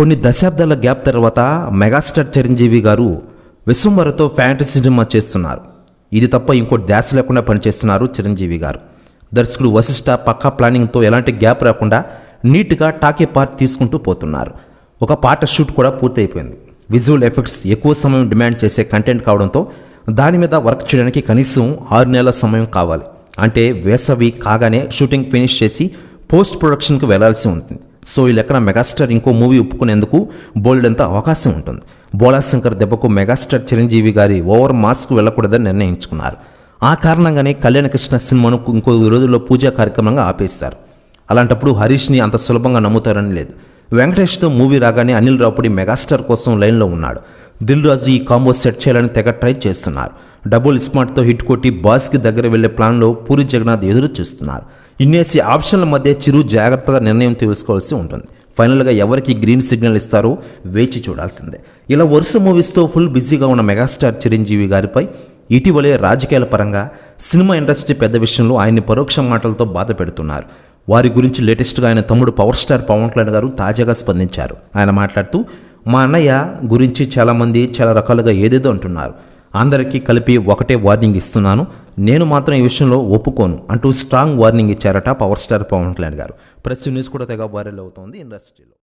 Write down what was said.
కొన్ని దశాబ్దాల గ్యాప్ తర్వాత మెగాస్టార్ చిరంజీవి గారు విశ్వంబరతో ఫ్యాంటసీ సినిమా చేస్తున్నారు. ఇది తప్ప ఇంకోటి ధ్యాస లేకుండా పనిచేస్తున్నారు చిరంజీవి గారు. దర్శకుడు వశిష్ఠ పక్కా ప్లానింగ్తో ఎలాంటి గ్యాప్ రాకుండా నీట్గా టాకీ పార్ట్ తీసుకుంటూ పోతున్నారు. ఒక పాట షూట్ కూడా పూర్తయిపోయింది. విజువల్ ఎఫెక్ట్స్ ఎక్కువ సమయం డిమాండ్ చేసే కంటెంట్ కావడంతో దాని మీద వర్క్ చేయడానికి కనీసం ఆరు నెలల సమయం కావాలి. అంటే వేసవి కాగానే షూటింగ్ ఫినిష్ చేసి పోస్ట్ ప్రొడక్షన్కి వెళ్ళాల్సి ఉంటుంది. సో ఈ లెక్కన మెగాస్టార్ ఇంకో మూవీ ఒప్పుకునేందుకు బోల్డంత అవకాశం ఉంటుంది. బోలాశంకర్ దెబ్బకు మెగాస్టార్ చిరంజీవి గారి ఓవర్ మాస్క్ వెళ్ళకూడదని నిర్ణయించుకున్నారు. ఆ కారణంగానే కళ్యాణకృష్ణ సినిమాను ఇంకో రోజుల్లో పూజా కార్యక్రమంగా ఆపేశారు. అలాంటప్పుడు హరీష్ని అంత సులభంగా నమ్ముతారని లేదు. వెంకటేష్తో మూవీ రాగానే అనిల్ రాపుడి మెగాస్టార్ కోసం లైన్లో ఉన్నాడు. దిల్ రాజు ఈ కాంబో సెట్ చేయాలని తెగ ట్రై చేస్తున్నారు. డబుల్ స్మార్ట్తో హిట్ కొట్టి బాస్కి దగ్గర వెళ్ళే ప్లాన్లో పూరి జగన్నాథ్ ఎదురు చూస్తున్నారు ఇన్నేసి ఆప్షన్ల మధ్య చిరు జాగ్రత్తగా నిర్ణయం తీసుకోవాల్సి ఉంటుంది. ఫైనల్గా ఎవరికి గ్రీన్ సిగ్నల్ ఇస్తారో వేచి చూడాల్సిందే. ఇలా వరుస మూవీస్తో ఫుల్ బిజీగా ఉన్న మెగాస్టార్ చిరంజీవి గారిపై ఇటీవలే రాజకీయాల పరంగా సినిమా ఇండస్ట్రీ పెద్ద విషయంలో ఆయన్ని పరోక్ష మాటలతో బాధ పెడుతున్నారు. వారి గురించి లేటెస్ట్గా ఆయన తమ్ముడు పవర్ స్టార్ పవన్ కళ్యాణ్ గారు తాజాగా స్పందించారు. ఆయన మాట్లాడుతూ మా అన్నయ్య గురించి చాలామంది చాలా రకాలుగా ఏదేదో అంటున్నారు. అందరికీ కలిపి ఒకటే వార్నింగ్ ఇస్తున్నాను. నేను మాత్రం ఈ విషయంలో ఒప్పుకోను అంటూ స్ట్రాంగ్ వార్నింగ్ ఇచ్చారట power star Pawan Kalyan garu. Press news కూడా తెగ వైరల్ అవుతోంది ఇండస్ట్రీలో